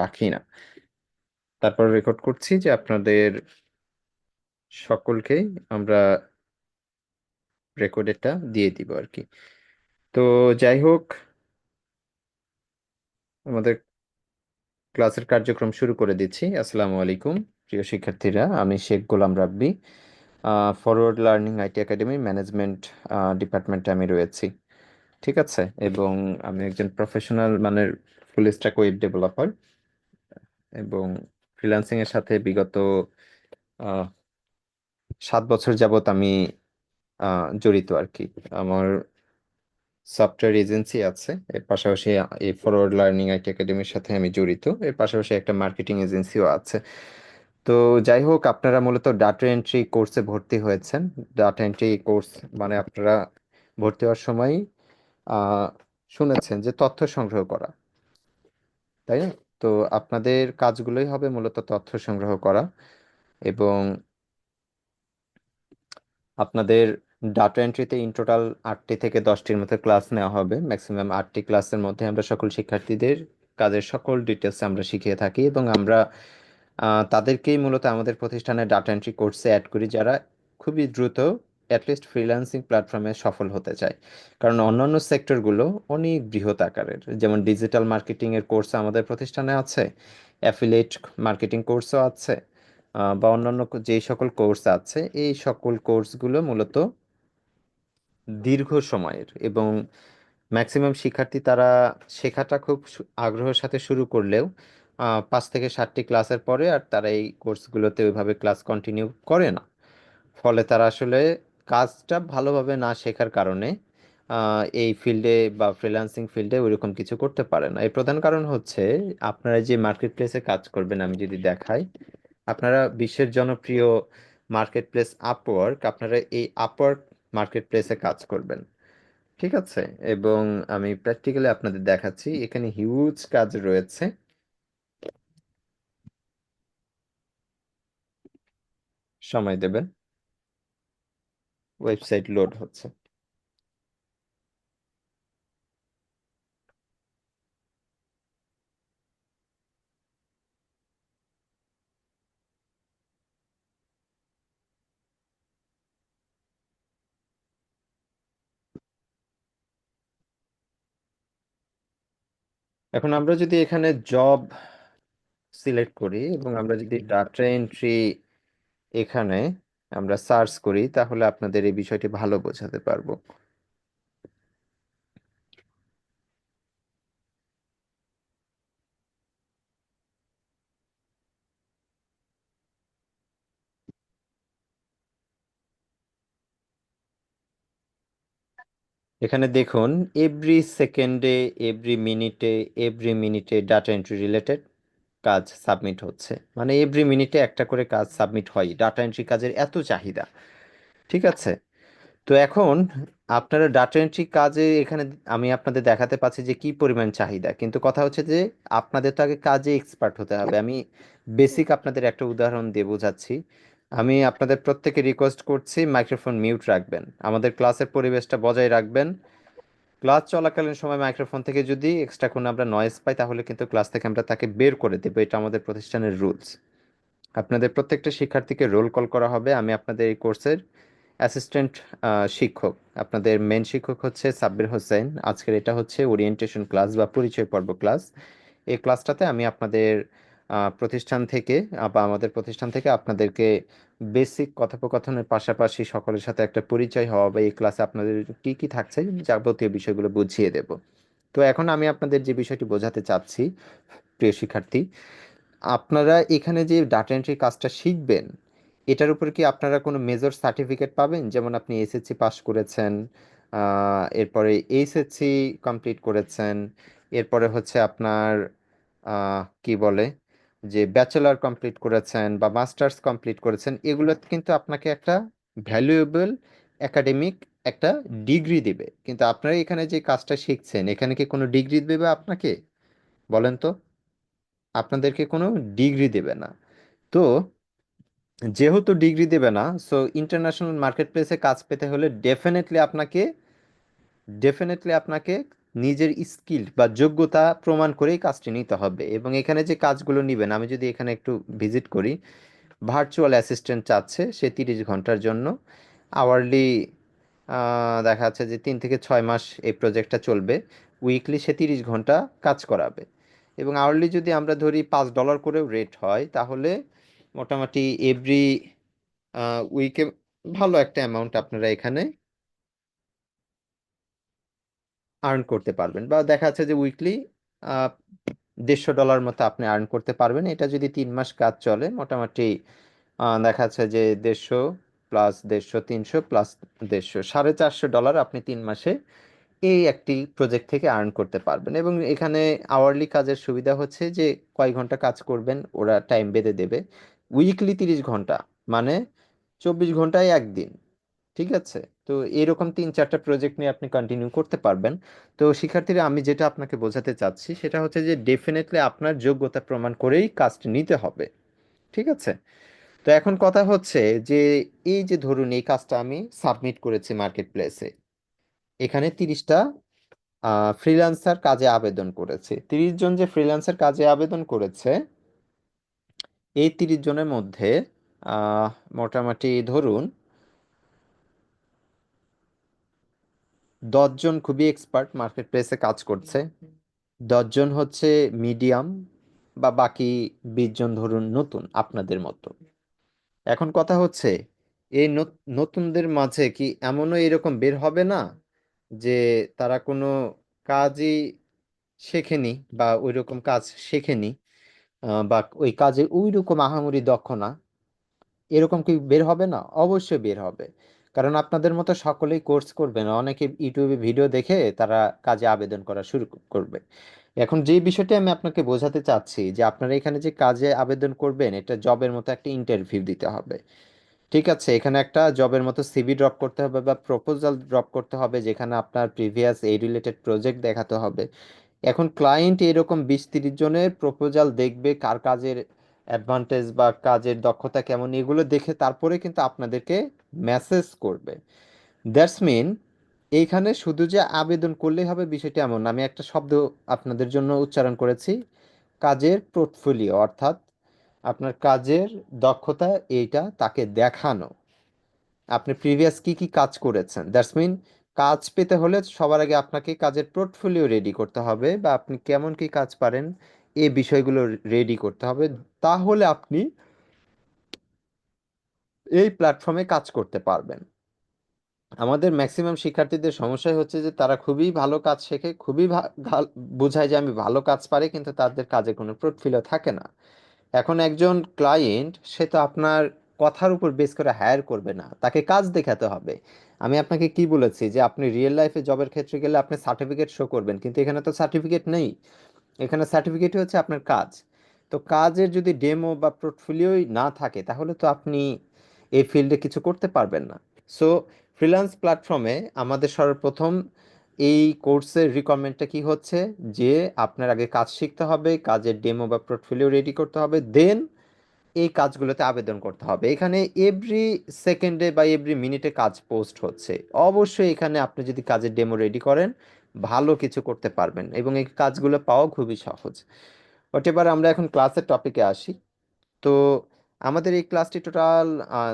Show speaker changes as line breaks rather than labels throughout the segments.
রাখি না। তারপর রেকর্ড করছি যে আপনাদের সকলকেই আমরা রেকর্ডেরটা দিয়ে দিব আর কি। তো যাই হোক, আমাদের ক্লাসের কার্যক্রম শুরু করে দিচ্ছি। আসসালামু আলাইকুম, প্রিয় শিক্ষার্থীরা, আমি Sheikh Golam Rabbi. Forward learning IT academy management ডিপার্টমেন্টে আমি রয়েছি। ঠিক আছে? এবং আমি একজন প্রফেশনাল মানের ফুল স্ট্যাক ওয়েব ডেভেলপার এবং ফ্রিল্যান্সিং এর সাথে বিগত সাত বছর যাবত আমি জড়িত আর কি আমার সফটওয়্যার এজেন্সি আছে, এর পাশাপাশি এই ফরওয়ার্ড লার্নিং আইটি একাডেমির সাথে আমি জড়িত, এর পাশাপাশি একটা মার্কেটিং এজেন্সিও আছে। তো যাই হোক, আপনারা মূলত ডাটা এন্ট্রি কোর্সে ভর্তি হয়েছেন। ডাটা এন্ট্রি কোর্স মানে আপনারা ভর্তি হওয়ার সময় শুনেছেন যে তথ্য সংগ্রহ করা, তাই না? তো আপনাদের কাজগুলোই হবে মূলত তথ্য সংগ্রহ করা এবং আপনাদের ডাটা এন্ট্রিতে ইন টোটাল আটটি থেকে দশটির মতো ক্লাস নেওয়া হবে। ম্যাক্সিমাম আটটি ক্লাসের মধ্যে আমরা সকল শিক্ষার্থীদের কাজের সকল ডিটেলস আমরা শিখিয়ে থাকি এবং আমরা তাদেরকেই মূলত আমাদের প্রতিষ্ঠানে ডাটা এন্ট্রি কোর্সে অ্যাড করি যারা খুবই দ্রুত অ্যাটলিস্ট ফ্রিল্যান্সিং প্ল্যাটফর্মে সফল হতে চায়। কারণ অন্যান্য সেক্টরগুলো অনেক বৃহৎ আকারের। যেমন ডিজিটাল মার্কেটিংয়ের কোর্স আমাদের প্রতিষ্ঠানে আছে অ্যাফিলেট মার্কেটিং কোর্সও আছে বা অন্যান্য যেই সকল কোর্স আছে, এই সকল কোর্সগুলো মূলত দীর্ঘ সময়ের এবং ম্যাক্সিমাম শিক্ষার্থী তারা শেখাটা খুব আগ্রহের সাথে শুরু করলেও পাঁচ থেকে সাতটি ক্লাসের পরে আর তারা এই কোর্সগুলোতে ওইভাবে ক্লাস কন্টিনিউ করে না। ফলে তারা আসলে কাজটা ভালোভাবে না শেখার কারণে এই ফিল্ডে বা ফ্রিল্যান্সিং ফিল্ডে ওইরকম কিছু করতে পারে না। এর প্রধান কারণ হচ্ছে, আপনারা যে মার্কেট প্লেসে কাজ করবেন, আমি যদি দেখাই, আপনারা বিশ্বের জনপ্রিয় মার্কেট প্লেস আপওয়ার্ক আপনারা এই আপওয়ার্ক মার্কেট প্লেসে কাজ করবেন। ঠিক আছে? এবং আমি প্র্যাকটিক্যালি আপনাদের দেখাচ্ছি, এখানে হিউজ কাজ রয়েছে। সময় দেবেন। ওয়েবসাইট লোড হচ্ছে। এখন আমরা যদি এখানে জব সিলেক্ট করি এবং আমরা যদি ডাটা এন্ট্রি এখানে আমরা সার্চ করি, তাহলে আপনাদের এই বিষয়টি ভালো বোঝাতে পারব। এখানে দেখুন এভরি সেকেন্ডে এভরি মিনিটে এভরি মিনিটে ডাটা এন্ট্রি রিলেটেড কাজ সাবমিট হচ্ছে। মানে এভরি মিনিটে একটা করে কাজ সাবমিট হয়। ডাটা এন্ট্রি কাজের এত চাহিদা। ঠিক আছে? তো এখন আপনারা ডাটা এন্ট্রি কাজে এখানে আমি আপনাদের দেখাতে পাচ্ছি যে কি পরিমাণ চাহিদা। কিন্তু কথা হচ্ছে যে আপনাদের তো আগে কাজে এক্সপার্ট হতে হবে। আমি বেসিক আপনাদের একটা উদাহরণ দিয়ে বোঝাচ্ছি। আমি আপনাদের প্রত্যেকে রিকোয়েস্ট করছি মাইক্রোফোন মিউট রাখবেন। আমাদের ক্লাসের পরিবেশটা বজায় রাখবেন। ক্লাস চলাকালীন সময় মাইক্রোফোন থেকে যদি এক্সট্রা কোনো আমরা নয়েজ পাই, তাহলে কিন্তু ক্লাস থেকে আমরা তাকে বের করে দেবো। এটা আমাদের প্রতিষ্ঠানের রুলস আপনাদের প্রত্যেকটা শিক্ষার্থীকে রোল কল করা হবে। আমি আপনাদের এই কোর্সের অ্যাসিস্ট্যান্ট শিক্ষক। আপনাদের মেন শিক্ষক হচ্ছে সাব্বির হোসেন। আজকের এটা হচ্ছে ওরিয়েন্টেশন ক্লাস বা পরিচয় পর্ব ক্লাস এই ক্লাসটাতে আমি আপনাদের প্রতিষ্ঠান থেকে বা আমাদের প্রতিষ্ঠান থেকে আপনাদেরকে বেসিক কথোপকথনের পাশাপাশি সকলের সাথে একটা পরিচয় হওয়া বা এই ক্লাসে আপনাদের কি কি থাকছে যাবতীয় বিষয়গুলো বুঝিয়ে দেব। তো এখন আমি আপনাদের যে বিষয়টি বোঝাতে চাচ্ছি প্রিয় শিক্ষার্থী আপনারা এখানে যে ডাটা এন্ট্রি কাজটা শিখবেন এটার উপর কি আপনারা কোনো মেজর সার্টিফিকেট পাবেন? যেমন আপনি এসএসসি পাস করেছেন এরপরে এইচএসসি কমপ্লিট করেছেন এরপরে হচ্ছে আপনার কি বলে? যে ব্যাচেলর কমপ্লিট করেছেন বা মাস্টার্স কমপ্লিট করেছেন, এগুলো কিন্তু আপনাকে একটা ভ্যালুয়েবল একাডেমিক একটা ডিগ্রি দিবে। কিন্তু আপনারা এখানে যে কাজটা শিখছেন, এখানে কি কোনো ডিগ্রি দেবে আপনাকে? বলেন তো। আপনাদেরকে কোনো ডিগ্রি দেবে না। তো যেহেতু ডিগ্রি দেবে না সো ইন্টারন্যাশনাল মার্কেট প্লেসে কাজ পেতে হলে ডেফিনেটলি আপনাকে ডেফিনেটলি আপনাকে নিজের স্কিল বা যোগ্যতা প্রমাণ করেই কাজটি নিতে হবে। এবং এখানে যে কাজগুলো নেবেন, আমি যদি এখানে একটু ভিজিট করি ভার্চুয়াল অ্যাসিস্ট্যান্ট চাচ্ছে সে তিরিশ ঘণ্টার জন্য। আওয়ারলি দেখা যাচ্ছে যে তিন থেকে ছয় মাস এই প্রজেক্টটা চলবে। উইকলি সে তিরিশ ঘণ্টা কাজ করাবে। এবং আওয়ারলি যদি আমরা ধরি পাঁচ ডলার করেও রেট হয়, তাহলে মোটামুটি এভরি উইকে ভালো একটা অ্যামাউন্ট আপনারা এখানে আর্ন করতে পারবেন বা দেখা যাচ্ছে যে উইকলি দেড়শো ডলার মতো আপনি আর্ন করতে পারবেন। এটা যদি তিন মাস কাজ চলে, মোটামুটি দেখা যাচ্ছে যে দেড়শো প্লাস দেড়শো, তিনশো প্লাস দেড়শো, সাড়ে চারশো ডলার আপনি তিন মাসে এই একটি প্রজেক্ট থেকে আর্ন করতে পারবেন। এবং এখানে আওয়ারলি কাজের সুবিধা হচ্ছে যে কয় ঘণ্টা কাজ করবেন, ওরা টাইম বেঁধে দেবে। উইকলি তিরিশ ঘণ্টা মানে চব্বিশ ঘন্টায় একদিন। ঠিক আছে? তো এরকম তিন, চারটা প্রজেক্ট নিয়ে আপনি কন্টিনিউ করতে পারবেন। তো শিক্ষার্থীরা, আমি যেটা আপনাকে বোঝাতে চাচ্ছি, সেটা হচ্ছে যে ডেফিনেটলি আপনার যোগ্যতা প্রমাণ করেই কাজটি নিতে হবে। ঠিক আছে? তো এখন কথা হচ্ছে যে, এই যে ধরুন, এই কাজটা আমি সাবমিট করেছি মার্কেট প্লেসে এখানে তিরিশটা ফ্রিল্যান্সার কাজে আবেদন করেছে। তিরিশ জন যে ফ্রিল্যান্সার কাজে আবেদন করেছে, এই তিরিশ জনের মধ্যে মোটামুটি ধরুন দশজন খুবই এক্সপার্ট মার্কেট প্লেসে কাজ করছে। দশজন হচ্ছে মিডিয়াম বা বাকি বিশ জন ধরুন নতুন আপনাদের মতো। এখন কথা হচ্ছে, এই নত- নতুনদের মাঝে কি এমনও এরকম বের হবে না যে তারা কোনো কাজই শেখেনি বা ওই রকম কাজ শেখেনি বা ওই কাজে ওই রকম আহামরি দক্ষ না? এরকম কি বের হবে না? অবশ্যই বের হবে। কারণ আপনাদের মতো সকলেই কোর্স করবেন। অনেকে ইউটিউবে ভিডিও দেখে তারা কাজে আবেদন করা শুরু করবে। এখন যে বিষয়টি আমি আপনাকে বোঝাতে চাচ্ছি যে আপনারা এখানে যে কাজে আবেদন করবেন, এটা জবের মতো একটা ইন্টারভিউ দিতে হবে। ঠিক আছে? এখানে একটা জবের মতো সিভি ড্রপ করতে হবে বা প্রপোজাল ড্রপ করতে হবে যেখানে আপনার প্রিভিয়াস এই রিলেটেড প্রজেক্ট দেখাতে হবে। এখন ক্লায়েন্ট এরকম বিশ তিরিশ জনের প্রপোজাল দেখবে, কার কাজের অ্যাডভান্টেজ বা কাজের দক্ষতা কেমন, এগুলো দেখে তারপরে কিন্তু আপনাদেরকে মেসেজ করবে। দ্যাটস মিন এইখানে শুধু যে আবেদন করলেই হবে বিষয়টি এমন। আমি একটা শব্দ আপনাদের জন্য উচ্চারণ করেছি। কাজের পোর্টফোলিও, অর্থাৎ আপনার কাজের দক্ষতা এইটা তাকে দেখানো। আপনি প্রিভিয়াস কি কি কাজ করেছেন? দ্যাটস মিন কাজ পেতে হলে সবার আগে আপনাকে কাজের পোর্টফোলিও রেডি করতে হবে বা আপনি কেমন কি কাজ পারেন এই বিষয়গুলো রেডি করতে হবে। তাহলে আপনি এই প্ল্যাটফর্মে কাজ করতে পারবেন। আমাদের ম্যাক্সিমাম শিক্ষার্থীদের সমস্যাই হচ্ছে যে, তারা খুবই ভালো কাজ শেখে, খুবই বোঝায় যে, আমি ভালো কাজ পারি, কিন্তু তাদের কাজে কোনো পোর্টফোলিও থাকে না। এখন একজন ক্লায়েন্ট সে তো আপনার কথার উপর বেস করে হায়ার করবে না, তাকে কাজ দেখাতে হবে। আমি আপনাকে কি বলেছি যে, আপনি রিয়েল লাইফে জবের ক্ষেত্রে গেলে আপনি সার্টিফিকেট শো করবেন, কিন্তু এখানে তো সার্টিফিকেট নেই। এখানে সার্টিফিকেটই হচ্ছে আপনার কাজ। তো কাজের যদি ডেমো বা পোর্টফোলিওই না থাকে, তাহলে তো আপনি এই ফিল্ডে কিছু করতে পারবেন না। সো ফ্রিল্যান্স প্ল্যাটফর্মে আমাদের সর্বপ্রথম এই কোর্সের রিকোয়ারমেন্টটা কি হচ্ছে? যে আপনার আগে কাজ শিখতে হবে, কাজের ডেমো বা পোর্টফোলিও রেডি করতে হবে দেন এই কাজগুলোতে আবেদন করতে হবে। এখানে এভরি সেকেন্ডে বা এভরি মিনিটে কাজ পোস্ট হচ্ছে। অবশ্যই এখানে আপনি যদি কাজের ডেমো রেডি করেন, ভালো কিছু করতে পারবেন এবং এই কাজগুলো পাওয়া খুবই সহজ। ওট এবার আমরা এখন ক্লাসের টপিকে আসি, তো আমাদের এই ক্লাসটি টোটাল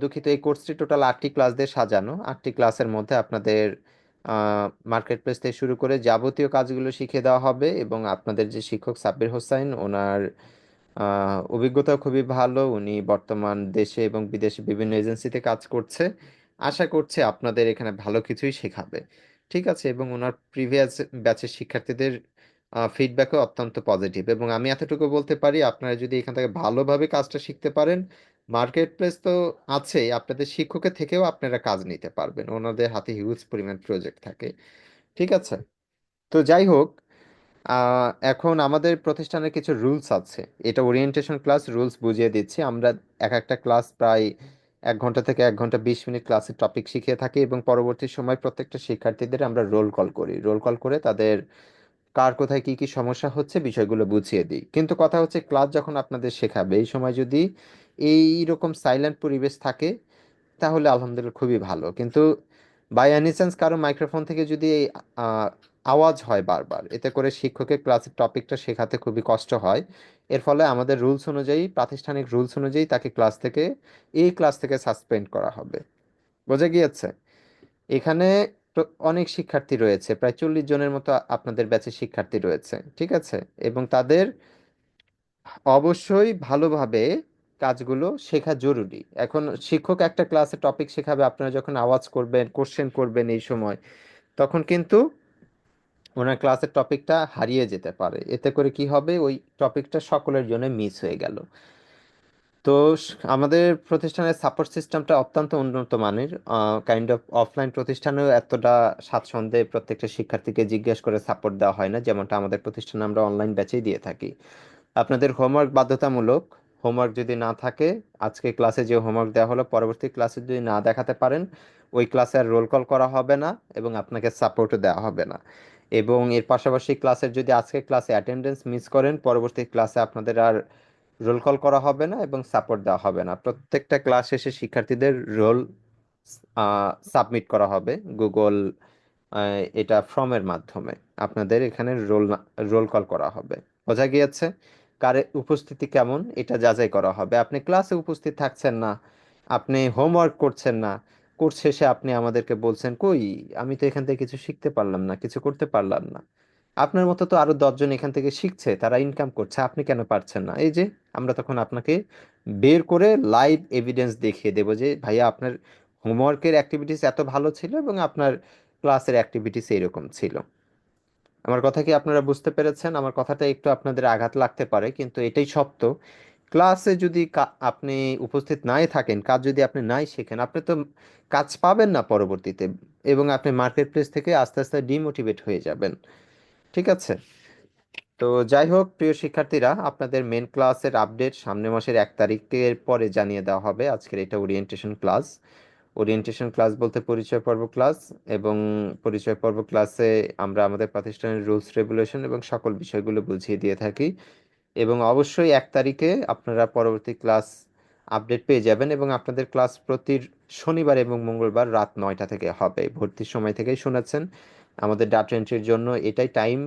দুঃখিত, এই কোর্সটি টোটাল আটটি ক্লাস দিয়ে সাজানো। আটটি ক্লাসের মধ্যে আপনাদের মার্কেট প্লেস থেকে শুরু করে যাবতীয় কাজগুলো শিখে দেওয়া হবে এবং আপনাদের যে শিক্ষক সাব্বির হোসাইন, ওনার অভিজ্ঞতা খুবই ভালো। উনি বর্তমান দেশে এবং বিদেশে বিভিন্ন এজেন্সিতে কাজ করছে। আশা করছে আপনাদের এখানে ভালো কিছুই শেখাবে। ঠিক আছে, এবং ওনার প্রিভিয়াস ব্যাচের শিক্ষার্থীদের ফিডব্যাকও অত্যন্ত পজিটিভ এবং আমি এতটুকু বলতে পারি, আপনারা যদি এখান থেকে ভালোভাবে কাজটা শিখতে পারেন মার্কেট প্লেস তো আছেই, আপনাদের শিক্ষকের থেকেও আপনারা কাজ নিতে পারবেন। ওনাদের হাতে হিউজ পরিমাণ প্রজেক্ট থাকে। ঠিক আছে? তো যাই হোক এখন আমাদের প্রতিষ্ঠানের কিছু রুলস আছে। এটা ওরিয়েন্টেশন ক্লাস রুলস বুঝিয়ে দিচ্ছি। আমরা এক একটা ক্লাস প্রায় এক ঘণ্টা থেকে এক ঘণ্টা বিশ মিনিট ক্লাসের টপিক শিখিয়ে থাকি এবং পরবর্তী সময় প্রত্যেকটা শিক্ষার্থীদের আমরা রোল কল করি। রোল কল করে তাদের কার কোথায় কি কি সমস্যা হচ্ছে বিষয়গুলো বুঝিয়ে দিই। কিন্তু কথা হচ্ছে ক্লাস যখন আপনাদের শেখাবে, এই সময় যদি এই রকম সাইলেন্ট পরিবেশ থাকে, তাহলে আলহামদুলিল্লাহ খুবই ভালো। কিন্তু বাই এনি চান্স কারও মাইক্রোফোন থেকে যদি এই আওয়াজ হয় বারবার, এতে করে শিক্ষকের ক্লাসের টপিকটা শেখাতে খুবই কষ্ট হয়। এর ফলে আমাদের রুলস অনুযায়ী, প্রাতিষ্ঠানিক রুলস অনুযায়ী তাকে ক্লাস থেকে, এই ক্লাস থেকে সাসপেন্ড করা হবে। বোঝা গিয়েছে? এখানে অনেক শিক্ষার্থী রয়েছে, প্রায় চল্লিশ জনের মতো আপনাদের ব্যাচে শিক্ষার্থী রয়েছে, ঠিক আছে? এবং তাদের অবশ্যই ভালোভাবে কাজগুলো শেখা জরুরি। এখন শিক্ষক একটা ক্লাসে টপিক শেখাবে, আপনারা যখন আওয়াজ করবেন কোশ্চেন করবেন এই সময়, তখন কিন্তু ওনার ক্লাসের টপিকটা হারিয়ে যেতে পারে। এতে করে কি হবে? ওই টপিকটা সকলের জন্য মিস হয়ে গেল। তো আমাদের প্রতিষ্ঠানের সাপোর্ট সিস্টেমটা অত্যন্ত উন্নত মানের। কাইন্ড অফ অফলাইন প্রতিষ্ঠানেও এতটা স্বাচ্ছন্দ্যে প্রত্যেকটা শিক্ষার্থীকে জিজ্ঞেস করে সাপোর্ট দেওয়া হয় না, যেমনটা আমাদের প্রতিষ্ঠানে আমরা অনলাইন ব্যাচেই দিয়ে থাকি। আপনাদের হোমওয়ার্ক বাধ্যতামূলক। হোমওয়ার্ক যদি না থাকে, আজকে ক্লাসে যে হোমওয়ার্ক দেওয়া হলো, পরবর্তী ক্লাসে যদি না দেখাতে পারেন, ওই ক্লাসে আর রোল কল করা হবে না এবং আপনাকে সাপোর্টও দেওয়া হবে না। এবং এর পাশাপাশি ক্লাসের যদি আজকে ক্লাসে অ্যাটেন্ডেন্স মিস করেন, পরবর্তী ক্লাসে আপনাদের আর রোল কল করা হবে না এবং সাপোর্ট দেওয়া হবে না। প্রত্যেকটা ক্লাস শেষে শিক্ষার্থীদের রোল সাবমিট করা হবে গুগল এটা ফর্মের মাধ্যমে। আপনাদের এখানে রোল রোল কল করা হবে। বোঝা গিয়েছে কারে, উপস্থিতি কেমন, এটা যাচাই করা হবে। আপনি ক্লাসে উপস্থিত থাকছেন না, আপনি হোমওয়ার্ক করছেন না কোর্স শেষে আপনি আমাদেরকে বলছেন, কই, আমি তো এখান থেকে কিছু শিখতে পারলাম না, কিছু করতে পারলাম না। আপনার মতো তো আরও দশজন এখান থেকে শিখছে, তারা ইনকাম করছে, আপনি কেন পারছেন না? এই যে, আমরা তখন আপনাকে বের করে লাইভ এভিডেন্স দেখিয়ে দেবো যে, ভাইয়া, আপনার হোমওয়ার্কের অ্যাক্টিভিটিস এত ভালো ছিল এবং আপনার ক্লাসের অ্যাক্টিভিটিস এইরকম ছিল। আমার কথা কি আপনারা বুঝতে পেরেছেন? আমার কথাটা একটু আপনাদের আঘাত লাগতে পারে, কিন্তু এটাই সত্য। ক্লাসে যদি আপনি উপস্থিত নাই থাকেন, কাজ যদি আপনি নাই শেখেন, আপনি তো কাজ পাবেন না পরবর্তীতে এবং আপনি মার্কেট প্লেস থেকে আস্তে আস্তে ডিমোটিভেট হয়ে যাবেন। ঠিক আছে? তো যাই হোক, প্রিয় শিক্ষার্থীরা, আপনাদের মেন ক্লাসের আপডেট সামনের মাসের এক তারিখের পরে জানিয়ে দেওয়া হবে। আজকের এটা ওরিয়েন্টেশন ক্লাস ওরিয়েন্টেশন ক্লাস বলতে পরিচয় পর্ব ক্লাস এবং পরিচয় পর্ব ক্লাসে আমরা আমাদের প্রতিষ্ঠানের রুলস রেগুলেশন এবং সকল বিষয়গুলো বুঝিয়ে দিয়ে থাকি। এবং অবশ্যই এক তারিখে আপনারা পরবর্তী ক্লাস আপডেট পেয়ে যাবেন এবং আপনাদের ক্লাস প্রতি শনিবার এবং মঙ্গলবার রাত নয়টা থেকে হবে। ভর্তির সময় থেকেই শোনাচ্ছেন। আমাদের ডাটা এন্ট্রির জন্য এটাই টাইম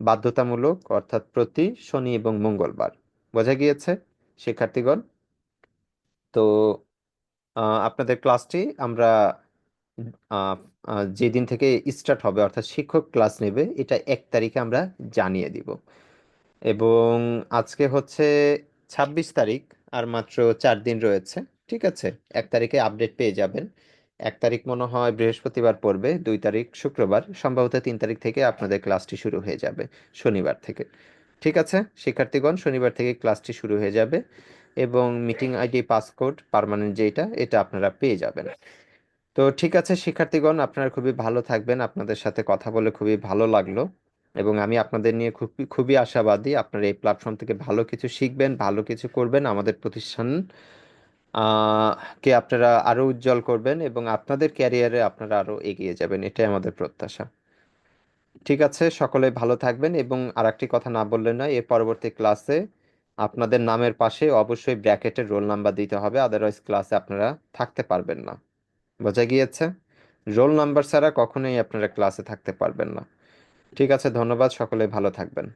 বাধ্যতামূলক, অর্থাৎ প্রতি শনি এবং মঙ্গলবার। বোঝা গিয়েছে, শিক্ষার্থীগণ? তো আপনাদের ক্লাসটি আমরা যেদিন থেকে স্টার্ট হবে, অর্থাৎ শিক্ষক ক্লাস নেবে, এটা এক তারিখে আমরা জানিয়ে দিব। এবং আজকে হচ্ছে ছাব্বিশ তারিখ, আর মাত্র চার দিন রয়েছে, ঠিক আছে? এক তারিখে আপডেট পেয়ে যাবেন। এক তারিখ মনে হয় বৃহস্পতিবার পড়বে, দুই তারিখ শুক্রবার, সম্ভবত তিন তারিখ থেকে আপনাদের ক্লাসটি শুরু হয়ে যাবে শনিবার থেকে। ঠিক আছে? শিক্ষার্থীগণ, শনিবার থেকে ক্লাসটি শুরু হয়ে যাবে এবং মিটিং আইডি পাসকোড পার্মানেন্ট যেটা এটা আপনারা পেয়ে যাবেন। তো ঠিক আছে শিক্ষার্থীগণ, আপনারা খুবই ভালো থাকবেন। আপনাদের সাথে কথা বলে খুবই ভালো লাগল এবং আমি আপনাদের নিয়ে খুবই খুবই আশাবাদী। আপনারা এই প্ল্যাটফর্ম থেকে ভালো কিছু শিখবেন, ভালো কিছু করবেন। আমাদের প্রতিষ্ঠান কে আপনারা আরও উজ্জ্বল করবেন এবং আপনাদের ক্যারিয়ারে আপনারা আরও এগিয়ে যাবেন, এটাই আমাদের প্রত্যাশা। ঠিক আছে, সকলে ভালো থাকবেন এবং আরেকটি কথা না বললে নয়, এর পরবর্তী ক্লাসে আপনাদের নামের পাশে অবশ্যই ব্র্যাকেটের রোল নাম্বার দিতে হবে, আদারওয়াইজ ক্লাসে আপনারা থাকতে পারবেন না। বোঝা গিয়েছে? রোল নাম্বার ছাড়া কখনোই আপনারা ক্লাসে থাকতে পারবেন না। ঠিক আছে, ধন্যবাদ, সকলে ভালো থাকবেন।